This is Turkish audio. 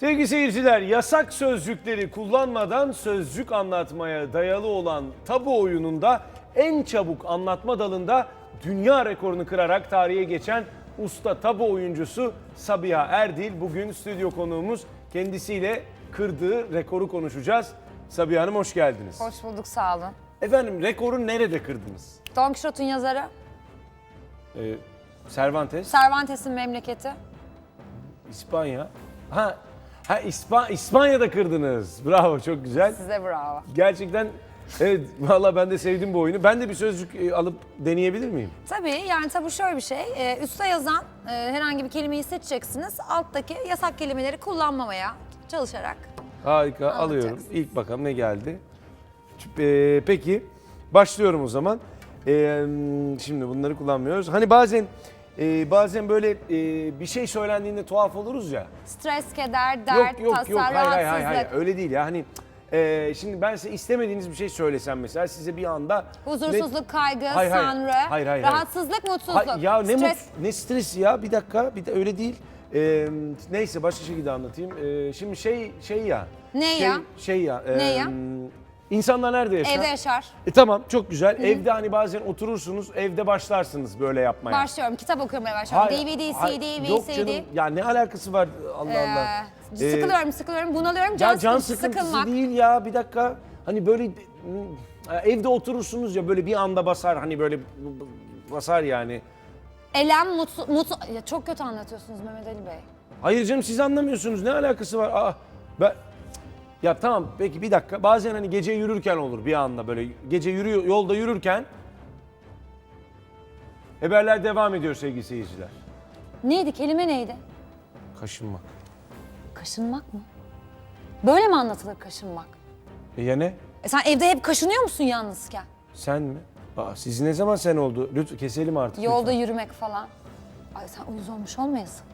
Sevgili seyirciler, yasak sözcükleri kullanmadan sözcük anlatmaya dayalı olan tabu oyununda en çabuk anlatma dalında dünya rekorunu kırarak tarihe geçen usta tabu oyuncusu Sabiha Erdil bugün stüdyo konuğumuz. Kendisiyle kırdığı rekoru konuşacağız. Sabiha Hanım hoş geldiniz. Hoş bulduk sağ olun. Efendim rekoru nerede kırdınız? Don Quixote'un yazarı, Ee, Cervantes, Cervantes'in memleketi. İspanya. Ha, ha İspa, İspanya'da kırdınız. Bravo çok güzel. Size bravo. Gerçekten evet valla ben de sevdim bu oyunu. Ben de bir sözcük e, alıp deneyebilir miyim? Tabii yani tabii şöyle bir şey. E, üste yazan e, herhangi bir kelimeyi seçeceksiniz. Alttaki yasak kelimeleri kullanmamaya çalışarak. Harika alıyorum. İlk bakalım ne geldi. Ç- e, peki başlıyorum o zaman. E, şimdi bunları kullanmıyoruz. Hani bazen e, bazen böyle e, bir şey söylendiğinde tuhaf oluruz ya. Stres, keder, dert, yok yok tasa, yok hayır, hayır hayır hayır öyle değil ya hani e, şimdi ben size istemediğiniz bir şey söylesem mesela size bir anda huzursuzluk, kaygı, Hayır, hayır. sanrı, Hayır, hayır, hayır. rahatsızlık, Ne, mutsuzluk, Ha- ya ne stres. mut, ne stresi ya bir dakika bir de öyle değil. E, neyse başka şekilde anlatayım. E, şimdi şey şey ya. Ne şey, ya? Şey ya. e, Ne ya? İnsanlar nerede yaşar? Evde yaşar. E tamam çok güzel. Evde hani bazen oturursunuz, evde başlarsınız böyle yapmaya. Başlıyorum, kitap okumaya başlıyorum. Hayır, DVD, hayır, CD, Yok VCD. canım ya ne alakası var Allah Allah. Ee, Ee, sıkılıyorum, sıkılıyorum, bunalıyorum. Can, Ya can sıkıntısı, sıkıntısı sıkılmak. değil ya bir dakika. Hani böyle hmm, evde oturursunuz ya böyle bir anda basar hani böyle basar yani. Elem, mutlu, mutlu... Ya çok kötü anlatıyorsunuz Mehmet Ali Bey. Hayır canım siz anlamıyorsunuz ne alakası var? Aa, ben... Ya tamam peki bir dakika bazen hani gece yürürken olur bir anda böyle gece yürüyor yolda yürürken haberler devam ediyor sevgili seyirciler. Neydi, kelime neydi? Kaşınmak. Kaşınmak mı? Böyle mi anlatılır kaşınmak? E ya ne? E sen evde hep kaşınıyor musun yalnızken? Sen mi? Aa, siz ne zaman sen oldu? Lütfen keselim artık. Yolda lütfen. yürümek falan. Ay sen uyuz olmuş olmayasın.